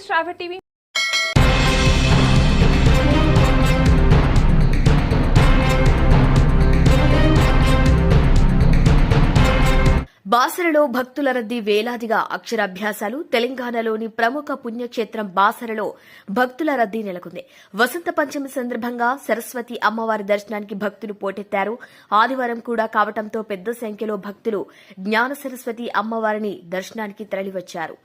News travel TV. బాసరలో భక్తుల రద్దీ వేలాదిగా అక్షరాభ్యాసాలు తెలంగాణలోని ప్రముఖ పుణ్యక్షేత్రం బాసరలో భక్తుల రద్దీ నెలకొంది. వసంత పంచమి సందర్భంగా సరస్వతి అమ్మవారి దర్శనానికి భక్తులు పోటెత్తారు. ఆదివారం కూడా కావటంతో పెద్ద సంఖ్యలో భక్తులు జ్ఞాన సరస్వతి అమ్మవారిని దర్శనానికి తరలివచ్చారు.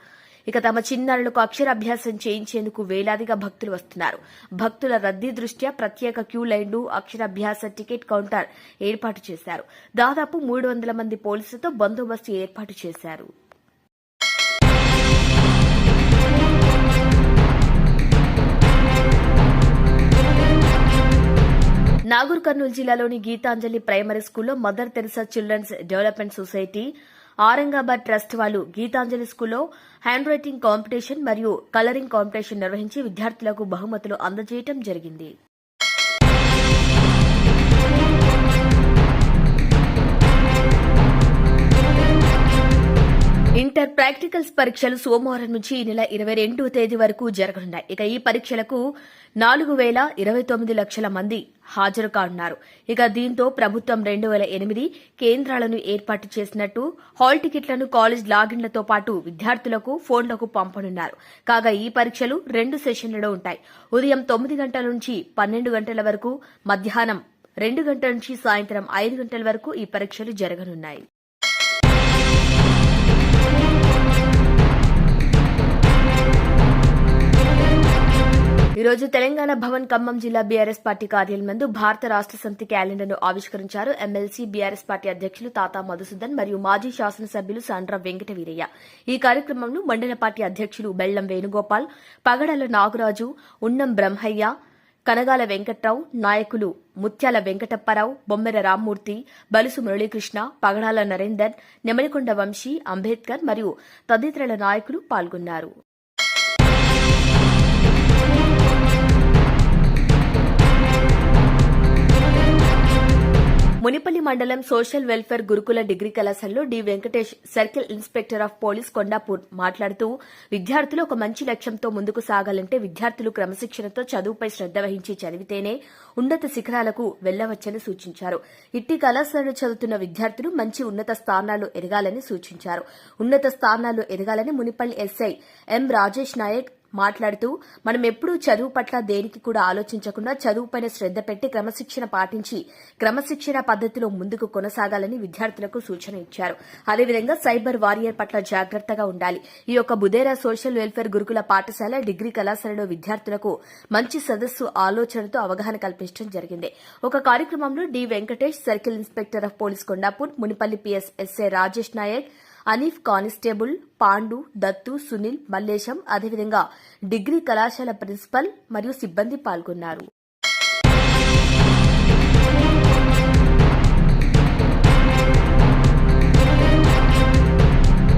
ఇక తమ చిన్నారులకు అక్షరాభ్యాసం చేయించేందుకు వేలాదిగా భక్తులు వస్తున్నారు. భక్తుల రద్దీ దృష్ట్యా ప్రత్యేక క్యూ లైన్లు అక్షరాభ్యాస టికెట్ కౌంటర్ ఏర్పాటు చేశారు. దాదాపు మూడు వందల మంది పోలీసులతో బందోబస్తు ఏర్పాటు చేశారు. నాగూర్ కర్నూలు జిల్లాలోని గీతాంజలి ప్రైమరీ స్కూల్లో mother Teresa children's development society Aurangabad trust వాళ్ళు గీతాంజలి స్కూల్లో హ్యాండ్ రైటింగ్ కాంపిటీషన్ మరియు కలరింగ్ కాంపిటీషన్ నిర్వహించి విద్యార్థులకు బహుమతులు అందజేయడం జరిగింది. ఇంటర్ ప్రాక్టికల్స్ పరీక్షలు సోమవారం నుంచి ఈ నెల ఇరవై రెండవ తేదీ వరకు జరగనున్నాయి. ఇక ఈ పరీక్షలకు నాలుగు వేల ఇరవై తొమ్మిది లక్షల మంది హాజరు కానున్నారు. ఇక దీంతో ప్రభుత్వం రెండు వేల ఎనిమిది కేంద్రాలను ఏర్పాటు చేసినట్టు హాల్ టికెట్లను కాలేజ్ లాగిన్లతో పాటు విద్యార్థులకు ఫోన్లకు పంపనున్నారు. కాగా ఈ పరీక్షలు రెండు సెషన్లలో ఉంటాయి. ఉదయం తొమ్మిది గంటల నుంచి పన్నెండు గంటల వరకు మధ్యాహ్నం రెండు గంటల నుంచి సాయంత్రం ఐదు గంటల వరకు ఈ పరీక్షలు జరగనున్నాయి. ఈ రోజు తెలంగాణ భవన్ ఖమ్మం జిల్లా బీఆర్ఎస్ పార్టీ కార్యాలయం నందు భారత రాష్ట సమితి క్యాలెండర్ను ఆవిష్కరించారు ఎమ్మెల్సీ బీఆర్ఎస్ పార్టీ అధ్యక్షులు తాతా మధుసూదన్ మరియు మాజీ శాసనసభ్యులు సండ్ర వెంకట వీరయ్య ఈ కార్యక్రమంలో మండల పార్టీ అధ్యక్షులు బెల్లం వేణుగోపాల్ పగడల నాగరాజు ఉన్నం బ్రహ్మయ్య కనగాల వెంకట్రావు నాయకులు ముత్యాల వెంకటప్పరావు బొమ్మెర రామ్మూర్తి బలుసు మురళీకృష్ణ పగడాల నరేందర్ నెమలికొండ వంశీ అంబేద్కర్ మరియు తదితరుల నాయకులు పాల్గొన్నారు. మునిపల్లి మండలం సోషల్ వెల్ఫేర్ గురుకుల డిగ్రీ కళాశాలలో D Venkatesh circle inspector of police Kondapur మాట్లాడుతూ విద్యార్థులు ఒక మంచి లక్ష్యంతో ముందుకు సాగాలంటే విద్యార్థులు క్రమశిక్షణతో చదువుపై శ్రద్ద వహించి చదివితేనే ఉన్నత శిఖరాలకు వెళ్ళవచ్చని సూచించారు. ఇట్టి కళాశాలలో చదువుతున్న విద్యార్థులు మంచి ఉన్నత స్థానాలు ఎదగాలని సూచించారు. ఉన్నత స్థానాలు ఎదగాలని Munipalli S I M Rajesh Naik మాట్లాడుతూ మనం ఎప్పుడూ చదువు పట్ల దేనికి కూడా ఆలోచించకుండా చదువుపైన శ్రద్ధ పెట్టి క్రమశిక్షణ పాటించి క్రమశిక్షణ పద్దతిలో ముందుకు కొనసాగాలని విద్యార్థులకు సూచన ఇచ్చారు. అదేవిధంగా సైబర్ వారియర్ పట్ల జాగ్రత్తగా ఉండాలి. ఈ యొక్క బుదేరా సోషల్ వెల్ఫేర్ గురుకుల పాఠశాల డిగ్రీ కళాశాలలో విద్యార్థులకు మంచి సదస్సు ఆలోచనతో అవగాహన కల్పించడం జరిగింది. ఒక కార్యక్రమంలో D. Venkatesh circle inspector of police Kondapur Munipalli P S S A Rajesh Naik Aneef constable Pandu Dattu Sunil Mallesham అదేవిధంగా డిగ్రీ కళాశాల ప్రిన్సిపల్ మరియు సిబ్బంది పాల్గొన్నారు.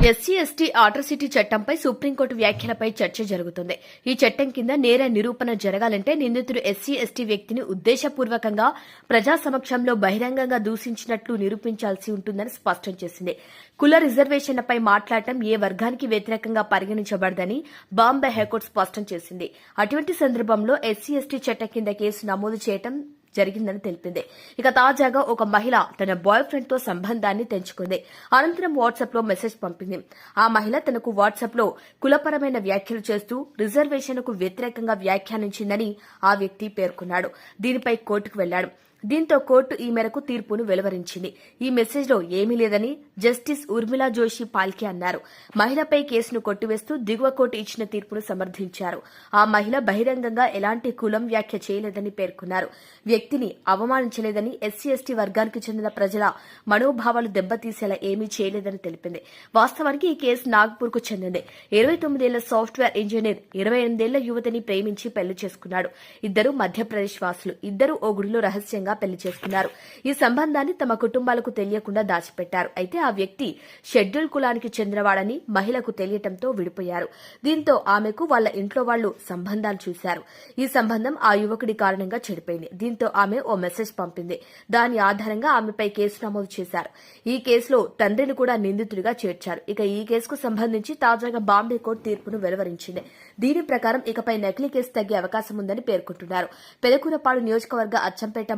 ఎస్సీ ఎస్టీ ఆట్రసిటీ చట్టంపై సుప్రీంకోర్టు వ్యాఖ్యలపై చర్చ జరుగుతుంది. ఈ చట్టం కింద నేర నిరూపణ జరగాలంటే నిందితుడు ఎస్సీ ఎస్టీ వ్యక్తిని ఉద్దేశపూర్వకంగా ప్రజా సమక్షంలో బహిరంగంగా దూషించినట్లు నిరూపించాల్సి ఉంటుందని స్పష్టం చేసింది. కుల రిజర్వేషన్లపై మాట్లాడటం ఏ వర్గానికి వ్యతిరేకంగా పరిగణించబడదని బాంబే హైకోర్టు స్పష్టం చేసింది. అటువంటి సందర్భంలో ఎస్సీ ఎస్టీ చట్టం కింద కేసు నమోదు చేయడం జరిగిందని తెలిపింది. ఇక తాజాగా ఒక మహిళ తన బాయ్ ఫ్రెండ్తో సంబంధాన్ని తెంచుకుంది. అనంతరం వాట్సాప్లో మెసేజ్ పంపింది. ఆ మహిళ తనకు వాట్సాప్లో కులపరమైన వ్యాఖ్యలు చేస్తూ రిజర్వేషన్కు వ్యతిరేకంగా వ్యాఖ్యానించిందని ఆ వ్యక్తి పేర్కొన్నాడు. దీనిపై కోర్టుకు వెళ్ళాడు. దీంతో కోర్టు ఈ మేరకు తీర్పును వెలువరించింది. ఈ మెసేజ్లో ఏమీ లేదని జస్టిస్ ఉర్మిలా జోషి పాల్కే అన్నారు. మహిళపై కేసును కొట్టివేస్తూ దిగువ కోర్టు ఇచ్చిన తీర్పును సమర్థించారు. ఆ మహిళ బహిరంగంగా ఎలాంటి కులం వ్యాఖ్య చేయలేదని పేర్కొన్నారు. వ్యక్తిని అవమానించలేదని ఎస్సీ ఎస్టీ వర్గానికి చెందిన ప్రజల మనోభావాలు దెబ్బతీసేలా ఏమీ చేయలేదని తెలిపింది. వాస్తవానికి ఈ కేసు నాగ్పూర్కు చెందింది. ఇరవై తొమ్మిదేళ్ళ సాఫ్ట్వేర్ ఇంజనీర్ ఇరవై ఎనిమిదేళ్ళ యువతిని ప్రేమించి పెళ్ళి చేసుకున్నాడు. ఇద్దరు మధ్యప్రదేశ్ వాసులు. ఇద్దరు ఓ గుడిలో రహస్యంగా బలవంతంగా పెళ్ళి చేసుకున్నారు. ఈ సంబంధాన్ని తమ కుటుంబాలకు తెలియకుండా దాచిపెట్టారు. అయితే ఆ వ్యక్తి షెడ్యూల్ కులానికి చెందినవాడని మహిళకు తెలియటంతో విడిపోయారు. దీంతో ఆమెకు వాళ్ళ ఇంట్లో వాళ్ళు సంబంధాలు చూశారు. ఈ సంబంధం ఆ యువకుడి కారణంగా చెడిపోయింది. దీంతో ఆమె ఓ మెసేజ్ పంపింది. దాని ఆధారంగా ఆమెపై కేసు నమోదు చేశారు. ఈ కేసులో తండ్రిని కూడా నిందితుడిగా చేర్చారు. ఇక ఈ కేసుకు సంబంధించి తాజాగా బాంబే కోర్టు తీర్పును వెలువరించింది. దీని ప్రకారం ఇకపై నకిలీ కేసు తగ్గే అవకాశం ఉందని పేర్కొంటున్నారు. పెదకూరపాడు నియోజకవర్గ అచ్చంపేట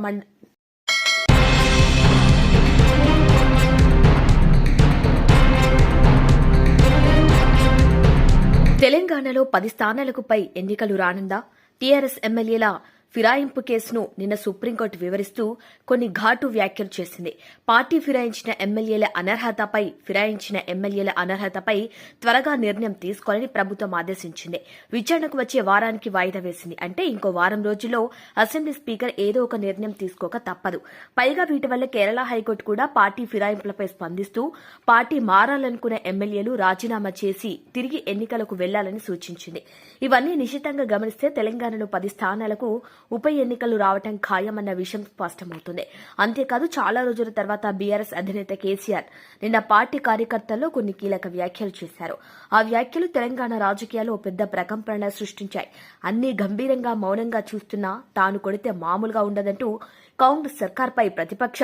తెలంగాణలో పది స్థానాలకు పై ఎన్నికలు రానుందా? టీఆర్ఎస్ ఎమ్మెల్యేల ఫిరాయింపు కేసును నిన్న సుప్రీంకోర్టు వివరిస్తూ కొన్ని ఘాటు వ్యాఖ్యలు చేసింది. పార్టీ ఫిరాయించిన ఎమ్మెల్యేల అనర్హతపై ఫిరాయించిన ఎమ్మెల్యేల అనర్హతపై త్వరగా నిర్ణయం తీసుకోవాలని ప్రభుత్వం ఆదేశించింది. విచారణకు వచ్చే వారానికి వాయిదా వేసింది. అంటే ఇంకో వారం రోజుల్లో అసెంబ్లీ స్పీకర్ ఏదో ఒక నిర్ణయం తీసుకోక తప్పదు. పైగా వీటి వల్ల కేరళ హైకోర్టు కూడా పార్టీ ఫిరాయింపులపై స్పందిస్తూ పార్టీ మారాలనుకున్న ఎమ్మెల్యేలు రాజీనామా చేసి తిరిగి ఎన్నికలకు వెళ్ళాలని సూచించింది. ఇవన్నీ నిశితంగా గమనిస్తే తెలంగాణలో పది స్థానాలకు ఉప ఎన్నికలు రావటం ఖాయమన్న విషయం స్పష్టమవుతుంది. అంతేకాదు చాలా రోజుల తర్వాత బీఆర్ఎస్ అధినేత కేసీఆర్ నిన్న పార్టీ కార్యకర్తల్లో కొన్ని కీలక వ్యాఖ్యలు చేశారు. ఆ వ్యాఖ్యలు తెలంగాణ రాజకీయాల్లో ఓ పెద్ద ప్రకంపన సృష్టించాయి. అన్ని గంభీరంగా మౌనంగా చూస్తున్నా తాను కొడితే మామూలుగా ఉండదంటూ కాంగ్రెస్ సర్కార్పై ప్రతిపక్ష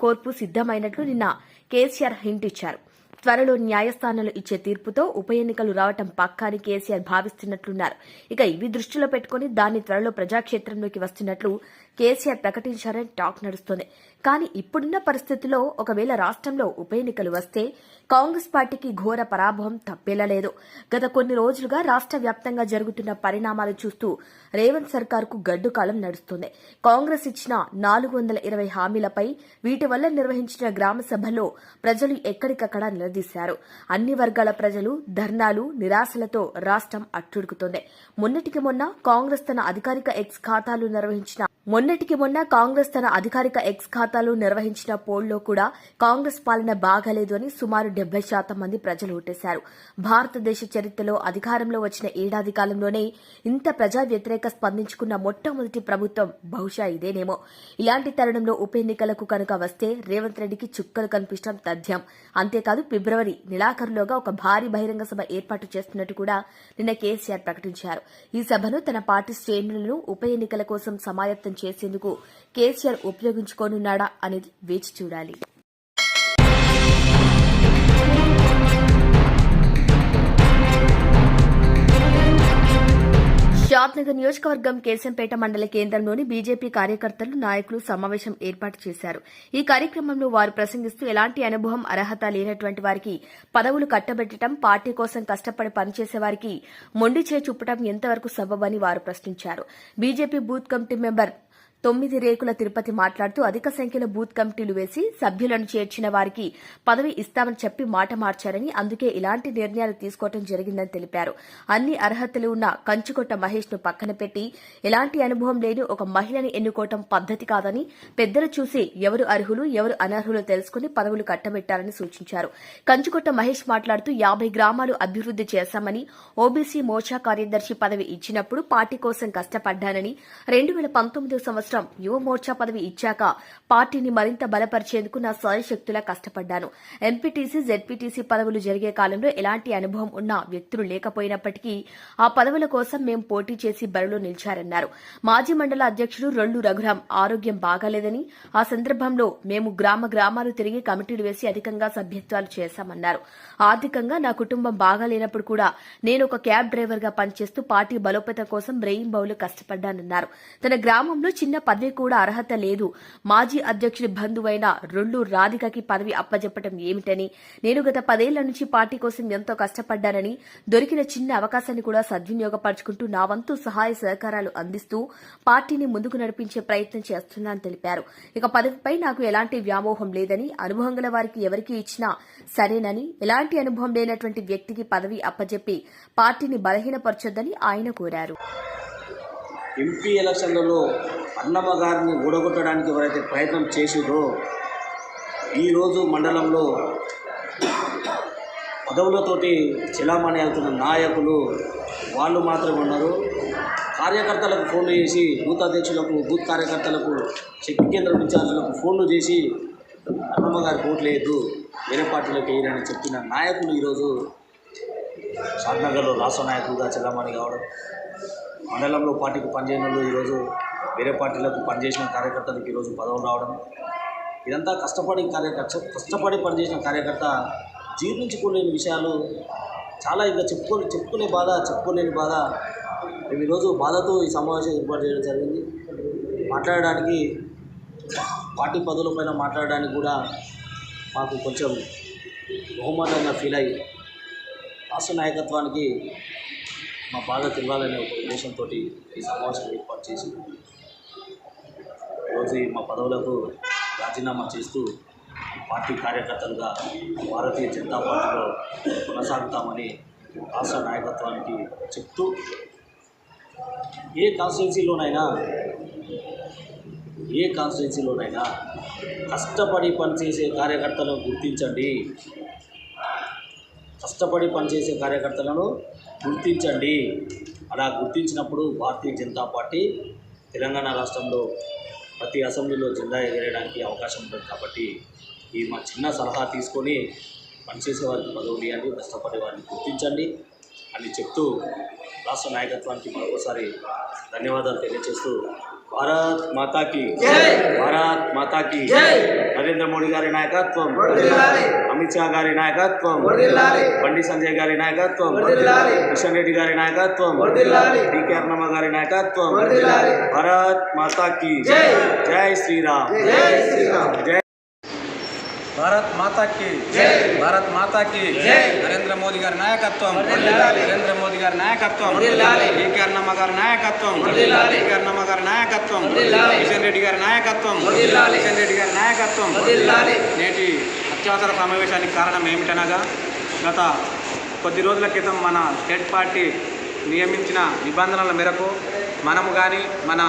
కోర్పు సిద్దమైనట్లు నిన్న కేసీఆర్ హింట్ ఇచ్చారు. త్వరలో న్యాయస్థానాలు ఇచ్చే తీర్పుతో ఉప ఎన్నికలు రావటం పక్కాని కేసీఆర్ భావిస్తున్నట్లున్నారు. ఇక ఇవి దృష్టిలో పెట్టుకుని దాన్ని త్వరలో ప్రజాక్షేత్రంలోకి వస్తున్నట్లు కేసీఆర్ ప్రకటించారని టాక్ నడుస్తోంది. కానీ ఇప్పుడున్న పరిస్థితుల్లో ఒకవేళ రాష్ట్రంలో ఉప ఎన్నికలు వస్తే కాంగ్రెస్ పార్టీకి ఘోర పరాభవం తప్పేలా లేదు గత కొన్ని రోజులుగా రాష్ట్ర వ్యాప్తంగా జరుగుతున్న పరిణామాలు చూస్తూ రేవంత్ సర్కార్కు గడ్డు కాలం కాంగ్రెస్ ఇచ్చిన నాలుగు వందల ఇరవై హామీలపై వీటి వల్ల నిర్వహించిన గ్రామ సభల్లో ప్రజలు ఎక్కడికక్కడ నిలదీశారు. అన్ని వర్గాల ప్రజలు ధర్నాలు నిరాశలతో రాష్ట్రం అట్టుడుకుతోంది. మొన్నటికి మొన్న కాంగ్రెస్ తన అధికారిక ఎక్స్ ఖాతాలు నిర్వహించిన మొన్నటికి మొన్న కాంగ్రెస్ తన అధికారిక ఎక్స్ ఖాతా ఖాతాలో నిర్వహించిన పోల్లో కూడా కాంగ్రెస్ పాలన బాగాలేదు అని సుమారు డెబ్బై శాతం మంది ప్రజలు ఓటేశారు భారతదేశ చరిత్రలో అధికారంలో వచ్చిన ఏడాది కాలంలోనే ఇంత ప్రజా వ్యతిరేక స్పందించుకున్న మొట్టమొదటి ప్రభుత్వం బహుశా ఇదేనేమో. ఇలాంటి తరుణంలో ఉప ఎన్నికలకు కనుక వస్తే రేవంత్ రెడ్డికి చుక్కలు కనిపించడం తథ్యం. అంతేకాదు ఫిబ్రవరి నెలాఖరులోగా ఒక భారీ బహిరంగ సభ ఏర్పాటు చేస్తున్నట్టు కూడా నిన్న కేసీఆర్ ప్రకటించారు. ఈ సభను తన పార్టీ శ్రేణులను ఉప ఎన్నికల కోసం సమాయత్తం చేసేందుకు కేసీఆర్ ఉపయోగించుకోనున్నాడా అనేది వేచి చూడాలి. షాద్నగర్ నియోజకవర్గం కేశంపేట మండల కేంద్రంలోని బీజేపీ కార్యకర్తలు నాయకులు సమావేశం ఏర్పాటు చేశారు. ఈ కార్యక్రమంలో వారు ప్రసంగిస్తూ ఎలాంటి అనుభవం అర్హత లేనటువంటి వారికి పదవులు కట్టబెట్టడం పార్టీ కోసం కష్టపడి పనిచేసే వారికి మొండి చేయి చూపడం ఎంతవరకు సబబని వారు ప్రశ్నించారు. బీజేపీ బూత్ కమిటీ మెంబర్ తొమ్మిది రేకుల తిరుపతి మాట్లాడుతూ అధిక సంఖ్యలో బూత్ కమిటీలు వేసి సభ్యులను చేర్చిన వారికి పదవి ఇస్తామని చెప్పి మాట మార్చారని అందుకే ఇలాంటి నిర్ణయాలు తీసుకోవడం జరిగిందని తెలిపారు. అన్ని అర్హతలు ఉన్న కంచుకొట్ట మహేష్ను పక్కన పెట్టి ఎలాంటి అనుభవం లేని ఒక మహిళని ఎన్నుకోవటం పద్దతి కాదని పెద్దలు చూసి ఎవరు అర్హులు ఎవరు అనర్హులు తెలుసుకుని పదవులు కట్టబెట్టాలని సూచించారు. కంచుకొట్ట మహేష్ మాట్లాడుతూ యాభై గ్రామాలు అభివృద్ది చేశామని ఓబీసీ మోర్చా కార్యదర్శి పదవి ఇచ్చినప్పుడు పార్టీ కోసం కష్టపడ్డానని రెండు వేల పంతొమ్మిదో సంవత్సరం రాష్ట్రం యువమోర్చా పదవి ఇచ్చాక పార్టీని మరింత బలపరిచేందుకు నా శక్తులా కష్టపడ్డాను. ఎంపీటీసీ జెడ్పీటీసీ పదవులు జరిగే కాలంలో ఎలాంటి అనుభవం ఉన్న వ్యక్తులు లేకపోయినప్పటికీ ఆ పదవుల కోసం మేం పోటీ చేసి బరిలో నిలిచారన్నారు. మాజీ మండల అధ్యక్షుడు రొల్లు రఘురాం ఆరోగ్యం బాగాలేదని ఆ సందర్భంలో మేము గ్రామ గ్రామాలు తిరిగి కమిటీలు వేసి అధికంగా సభ్యత్వాలు చేశామన్నారు. ఆర్థికంగా నా కుటుంబం బాగాలేనప్పుడు కూడా నేను ఒక క్యాబ్ డ్రైవర్గా పనిచేస్తూ పార్టీ బలోపేతం కోసం బ్రెయిన్ కష్టపడ్డానన్నారు. తన గ్రామంలో చిన్న పదవి కూడా అర్హత లేదు. మాజీ అధ్యక్షుడి బంధువైన రొళ్ళు రాధికకి పదవి అప్పజెప్పటం ఏమిటని నేను గత పదేళ్ళ నుంచి పార్టీ కోసం ఎంతో కష్టపడ్డానని దొరికిన చిన్న అవకాశాన్ని కూడా సద్వినియోగపరుచుకుంటూ నా వంతు సహాయ సహకారాలు అందిస్తూ పార్టీని ముందుకు నడిపించే ప్రయత్నం చేస్తున్నానని తెలిపారు. ఇక పదవిపై నాకు ఎలాంటి వ్యామోహం లేదని అనుభవం గల వారికి ఎవరికి ఇచ్చినా సరేనని ఎలాంటి అనుభవం లేనటువంటి వ్యక్తికి పదవి అప్పజెప్పి పార్టీని బలహీనపరచొద్దని ఆయన కోరారు. ఎంపీ ఎలక్షన్లలో అన్నమ్మ గారిని ఊడగొట్టడానికి ఎవరైతే ప్రయత్నం చేసిరో ఈరోజు మండలంలో పదవులతోటి చెలామణి అవుతున్న నాయకులు వాళ్ళు మాత్రమే ఉన్నారు. కార్యకర్తలకు ఫోన్లు చేసి బూత్ అధ్యక్షులకు బూత్ కార్యకర్తలకు శక్తి కేంద్రం ఇన్ఛార్జులకు ఫోన్లు చేసి అన్నమ్మ గారికి ఓట్లు వేరే పార్టీలోకి వేయరని చెప్పిన నాయకులు ఈరోజు షాద్నగర్లో రాష్ట్ర నాయకులుగా చెలామణి కావడం మండలంలో పార్టీకి పనిచేయని వాళ్ళు ఈరోజు వేరే పార్టీలకు పనిచేసిన కార్యకర్తలకు ఈరోజు పదవులు రావడం ఇదంతా కష్టపడి కార్యకర్త కష్టపడి పనిచేసిన కార్యకర్త జీర్ణించుకోలేని విషయాలు చాలా ఇంకా చెప్పుకో చెప్పుకునే బాధ చెప్పుకోలేని బాధ. మేము ఈరోజు బాధతో ఈ సమావేశం ఏర్పాటు చేయడం జరిగింది. మాట్లాడడానికి పార్టీ పదవులపైన మాట్లాడడానికి కూడా మాకు కొంచెం బహుమానంగా ఫీల్ అయ్యి రాష్ట్ర నాయకత్వానికి మా బాధ తిరగాలనే ఒక ఉద్దేశంతో ఈ సమావేశం ఏర్పాటు చేసి ఈరోజు మా పదవులకు రాజీనామా చేస్తూ పార్టీ కార్యకర్తలుగా భారతీయ జనతా పార్టీలో కొనసాగుతామని రాష్ట్ర నాయకత్వానికి చెప్తూ ఏ కాన్స్టిట్యున్సీలోనైనా ఏ కాన్స్టిట్యున్సీలోనైనా కష్టపడి పనిచేసే కార్యకర్తలను గుర్తించండి. కష్టపడి పనిచేసే కార్యకర్తలను గుర్తించండి. అలా గుర్తించినప్పుడు భారతీయ జనతా పార్టీ తెలంగాణ రాష్ట్రంలో ప్రతి అసెంబ్లీలో జెండా ఎగరేయడానికి అవకాశం ఉంటుంది కాబట్టి ఈ మా చిన్న సలహా తీసుకొని పనిచేసే వారికి పదవులు ఇవ్వండి కష్టపడే వారిని గుర్తించండి అని చెప్తూ రాష్ట్ర నాయకత్వానికి మరొకసారి ధన్యవాదాలు తెలియజేస్తూ భారత్ మాతాకి భారత్ మాతాకి నరేంద్ర మోడీ గారి నాయకత్వం. అమిత్ షా గారి నాయకత్వం బండి సంజయ్ గారి నాయకత్వం కిషన్ రెడ్డి గారి నాయకత్వం డికే అర్ణమ్మ గారి నాయకత్వం భారత్ మాతాకి జై శ్రీరామ్ జై భారత్ మాతాకి భారత్ మాతాకి నరేంద్ర మోదీ గారి నాయకత్వం నరేంద్ర మోదీ గారి నాయకత్వం డికే అన్నమ్మ గారి నాయకత్వం డికే అన్నమ్మ గారి నాయకత్వం కిషన్ రెడ్డి గారి నాయకత్వం కిషన్ రెడ్డి గారి నాయకత్వం నేటి అత్యవసర సమావేశానికి కారణం ఏమిటనగా గత కొద్ది రోజుల క్రితం మన స్టేట్ పార్టీ నియమించిన నిబంధనల మేరకు మనము కానీ మన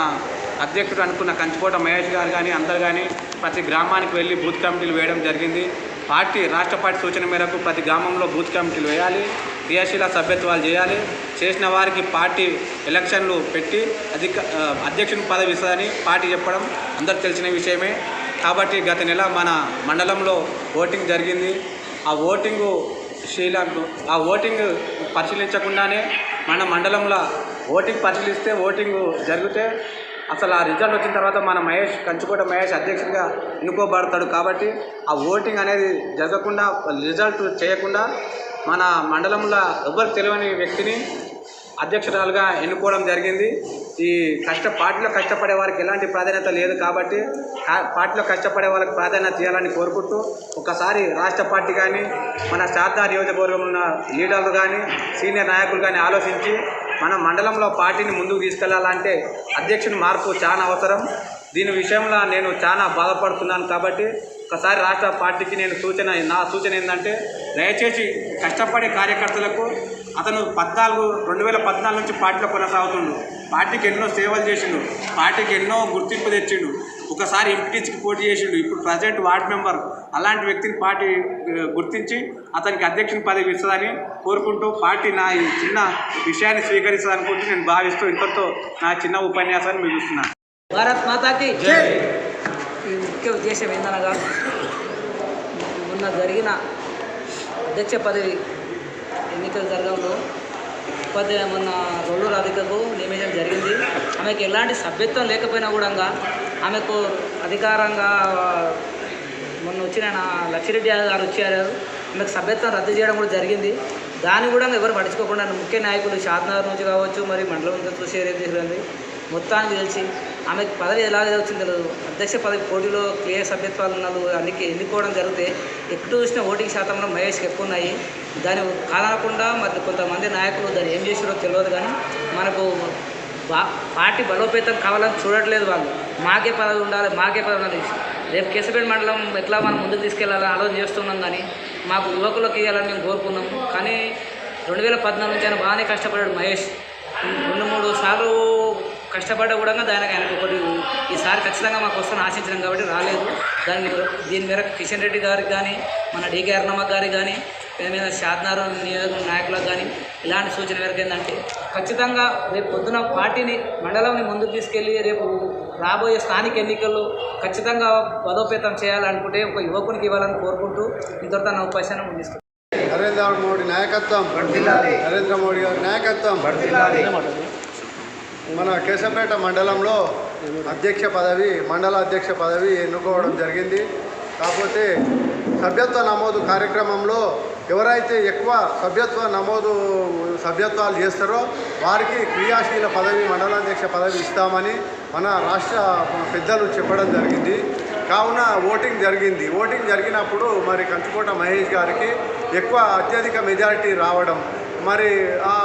అధ్యక్షుడు అనుకున్న కంచికోట మహేష్ గారు కానీ అందరు కానీ ప్రతి గ్రామానికి వెళ్ళి బూత్ కమిటీలు వేయడం జరిగింది. పార్టీ రాష్ట్ర పార్టీ సూచన మేరకు ప్రతి గ్రామంలో బూత్ కమిటీలు వేయాలి క్రియాశీల సభ్యత్వాలు చేయాలి. చేసిన వారికి పార్టీ ఎలక్షన్లు పెట్టి అధిక అధ్యక్షుని పదవి ఇస్తుందని పార్టీ చెప్పడం అందరు తెలిసిన విషయమే. కాబట్టి గత నెల మన మండలంలో ఓటింగ్ జరిగింది. ఆ ఓటింగు శీల ఆ ఓటింగ్ పరిశీలించకుండానే మన మండలంలో ఓటింగ్ పరిశీలిస్తే ఓటింగ్ జరిగితే అసలు ఆ రిజల్ట్ వచ్చిన తర్వాత మన మహేష్ కంచుకోట మహేష్ అధ్యక్షుడిగా ఎన్నుకోబడతాడు కాబట్టి ఆ ఓటింగ్ అనేది జరగకుండా రిజల్ట్ చేయకుండా మన మండలంలో ఎవరు తెలియని వ్యక్తిని అధ్యక్షురాలుగా ఎన్నుకోవడం జరిగింది. ఈ కష్ట పార్టీలో కష్టపడే వారికి ఎలాంటి ప్రాధాన్యత లేదు కాబట్టి పార్టీలో కష్టపడే వాళ్ళకి ప్రాధాన్యత ఇవ్వాలని కోరుకుంటూ ఒకసారి రాష్ట్ర పార్టీ కానీ మన శారదా నియోజకవర్గంలో ఉన్న లీడర్లు కానీ సీనియర్ నాయకులు కానీ ఆలోచించి మన మండలంలో పార్టీని ముందుకు తీసుకెళ్ళాలంటే అధ్యక్షుని మార్పు చాలా అవసరం. దీని విషయంలో నేను చాలా బాధపడుతున్నాను కాబట్టి ఒకసారి రాష్ట్ర పార్టీకి నేను సూచన నా సూచన ఏంటంటే దయచేసి కష్టపడే కార్యకర్తలకు అతను పద్నాలుగు రెండు వేల పద్నాలుగు నుంచి పార్టీలో కొనసాగుతుండు. పార్టీకి ఎన్నో సేవలు చేసిండు. పార్టీకి ఎన్నో గుర్తింపు తెచ్చిండు. ఒకసారి ఎంపీటీసీకి పోటీ చేసిండు. ఇప్పుడు ప్రజెంట్ వార్డ్ మెంబర్. అలాంటి వ్యక్తిని పార్టీ గుర్తించి అతనికి అధ్యక్షుని పదవి ఇస్తుందని కోరుకుంటూ పార్టీ నా ఈ చిన్న విషయాన్ని స్వీకరిస్తుంది అనుకుంటూ నేను భావిస్తూ ఇంతతో నా చిన్న ఉపన్యాసాన్ని ముగిస్తున్నాను భారత్ మాతాకి ఈ ముఖ్య ఉద్దేశం ఏందనగా మొన్న జరిగిన అధ్యక్ష పదవి ఎన్నికలు జరగడంలో ఉపాధ్యాయ మొన్న రోడ్డు రాధికకు నియమించడం జరిగింది. ఆమెకు ఎలాంటి సభ్యత్వం లేకపోయినా కూడా ఆమెకు అధికారంగా మొన్న వచ్చిన లక్ష్మీరెడ్డి గారు వచ్చారు. ఆమెకు సభ్యత్వం రద్దు చేయడం కూడా జరిగింది. దాన్ని కూడా ఎవరు పట్టించుకోకుండా ముఖ్య నాయకులు షాద్నగర్ నుంచి కావచ్చు మరి మండలం నుంచి చూసి జరిగింది మొత్తానికి తెలిసి ఆమెకు పదవి ఎలా వచ్చింది తెలియదు అధ్యక్ష పదవి పోటీలో క్లియర్ సభ్యత్వాలు ఉన్నారు అందుకే ఎన్నుకోవడం జరిగితే ఎక్కడ చూసిన ఓటింగ్ శాతంలో మహేష్కి ఎక్కువ ఉన్నాయి. దాని కాదనకుండా మరి కొంతమంది నాయకులు దాన్ని ఏం చేసారో తెలియదు కానీ మనకు పార్టీ బలోపేతం కావాలని చూడట్లేదు వాళ్ళు. మాకే పదవి ఉండాలి మాకే పదవి ఉండాలి. రేపు కేసపేట మండలం ఎట్లా మనం ముందుకు తీసుకెళ్ళాలని ఆలోచన చేస్తున్నాం కానీ మాకు యువకులకు ఇవ్వాలని మేము కోరుకున్నాం. కానీ రెండు వేల పద్నాలుగు నుంచి ఆయన బాగానే కష్టపడ్డాడు మహేష్. రెండు మూడు సార్లు కష్టపడ్డా కూడా దానికి ఆయనకు ఒకటి ఈసారి ఖచ్చితంగా మాకు వస్తాను ఆశించడం కాబట్టి రాలేదు. దాని దీని మేరకు కిషన్ రెడ్డి గారికి కానీ మన డీకే అర్ణమ్మ గారికి కానీ మీద షాద్నార్ నియోజక నాయకులకు కానీ ఇలాంటి సూచన మేరకు ఏంటంటే ఖచ్చితంగా రేపు పొద్దున పార్టీని మండలంని ముందుకు తీసుకెళ్ళి రేపు రాబోయే స్థానిక ఎన్నికల్లో ఖచ్చితంగా బలోపేతం చేయాలనుకుంటే ఒక యువకునికి ఇవ్వాలని కోరుకుంటూ ఇంతటితో నా ఉపన్యాసం ముగిస్తున్నాను నరేంద్ర మోడీ నాయకత్వం. నరేంద్ర మోడీ గారి నాయకత్వం. మన కేశంపేట మండలంలో అధ్యక్ష పదవి మండల అధ్యక్ష పదవి ఎన్నుకోవడం జరిగింది. కాకపోతే సభ్యత్వ నమోదు కార్యక్రమంలో ఎవరైతే ఎక్కువ సభ్యత్వ నమోదు సభ్యత్వాలు చేస్తారో వారికి క్రియాశీల పదవి మండలాధ్యక్ష పదవి ఇస్తామని మన రాష్ట్ర పెద్దలు చెప్పడం జరిగింది. కావున ఓటింగ్ జరిగింది. ఓటింగ్ జరిగినప్పుడు మరి కంచుకోట మహేష్ గారికి ఎక్కువ అత్యధిక మెజారిటీ రావడం మరి ఆ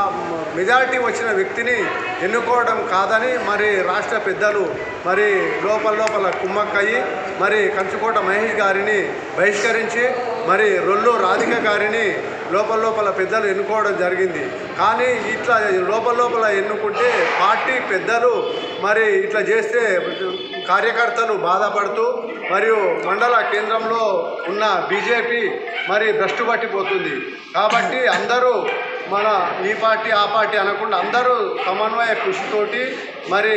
మెజారిటీ వచ్చిన వ్యక్తిని ఎన్నుకోవడం కాదని మరి రాష్ట్ర పెద్దలు మరి లోపల లోపల కుమ్మక్కయ్యి మరి కంచుకోట మహేష్ గారిని బహిష్కరించి మరి రొల్లు రాధిక గారిని లోపల లోపల పెద్దలు ఎన్నుకోవడం జరిగింది. కానీ ఇట్లా లోపల లోపల ఎన్నుకుంటే పార్టీ పెద్దలు మరి ఇట్లా చేస్తే కార్యకర్తలు బాధపడుతూ మరియు మండల కేంద్రంలో ఉన్న బీజేపీ మరి భ్రష్టు పట్టిపోతుంది కాబట్టి అందరూ మన ఈ పార్టీ ఆ పార్టీ అనకుండా అందరూ సమన్వయ కృషితోటి మరి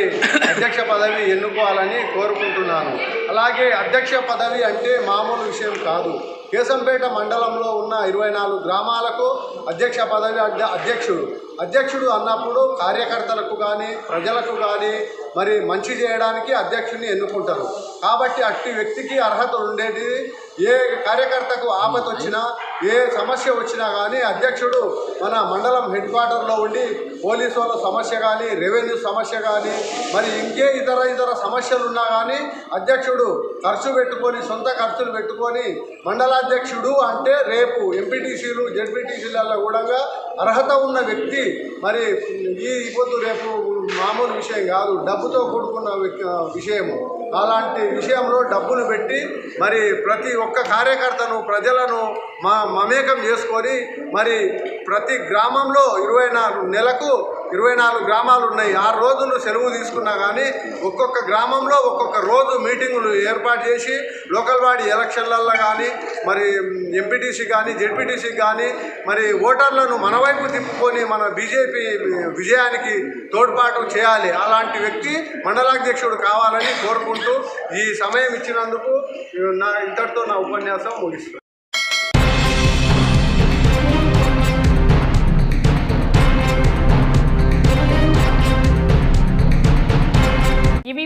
అధ్యక్ష పదవి ఎన్నుకోవాలని కోరుకుంటున్నాను. అలాగే అధ్యక్ష పదవి అంటే మామూలు విషయం కాదు. కేశంపేట మండలంలో ఉన్న ఇరవై నాలుగు గ్రామాలకు అధ్యక్ష పదవి అధ్యక్షుడు. అధ్యక్షుడు అన్నప్పుడు కార్యకర్తలకు కానీ ప్రజలకు కానీ మరి మంచి చేయడానికి అధ్యక్షుడిని ఎన్నుకుంటారు. కాబట్టి అట్టి వ్యక్తికి అర్హత ఉండేది. ఏ కార్యకర్తకు ఆపత వచ్చినా ఏ సమస్య వచ్చినా కానీ అధ్యక్షుడు మన మండలం హెడ్ క్వార్టర్లో ఉండి పోలీసు వాళ్ళ సమస్య కానీ రెవెన్యూ సమస్య కానీ మరి ఇంకే ఇతర ఇతర సమస్యలు ఉన్నా కానీ అధ్యక్షుడు ఖర్చు పెట్టుకొని సొంత ఖర్చులు పెట్టుకొని మండలాధ్యక్షుడు అంటే రేపు ఎంపీటీసీలు జెడ్పీటీసీలలో కూడా అర్హత ఉన్న వ్యక్తి మరి ఈ ఇవ్వద్దు రేపు మామూలు విషయం కాదు డబ్బుతో కూడుకున్న వ్యక్- విషయము. అలాంటి విషయంలో డబ్బులు పెట్టి మరి ప్రతి ఒక్క కార్యకర్తను ప్రజలను మా మమేకం చేసుకొని మరి ప్రతి గ్రామంలో ఇరవై నాలుగు నెలకు ఇరవై నాలుగు గ్రామాలు ఉన్నాయి. ఆరు రోజులు సెలవు తీసుకున్నా కానీ ఒక్కొక్క గ్రామంలో ఒక్కొక్క రోజు మీటింగులు ఏర్పాటు చేసి లోకల్ బాడీ ఎలక్షన్లలో కానీ మరి ఎంపీటీసీ కానీ జెడ్పీటీసీ కానీ మరి ఓటర్లను మన వైపు తిప్పుకొని మన బీజేపీ విజయానికి తోడ్పాటు చేయాలి. అలాంటి వ్యక్తి మండలాధ్యక్షుడు కావాలని కోరుకుంటూ ఈ సమయం ఇచ్చినందుకు నా ఇంతటితో నా ఉపన్యాసం ముగిస్తాను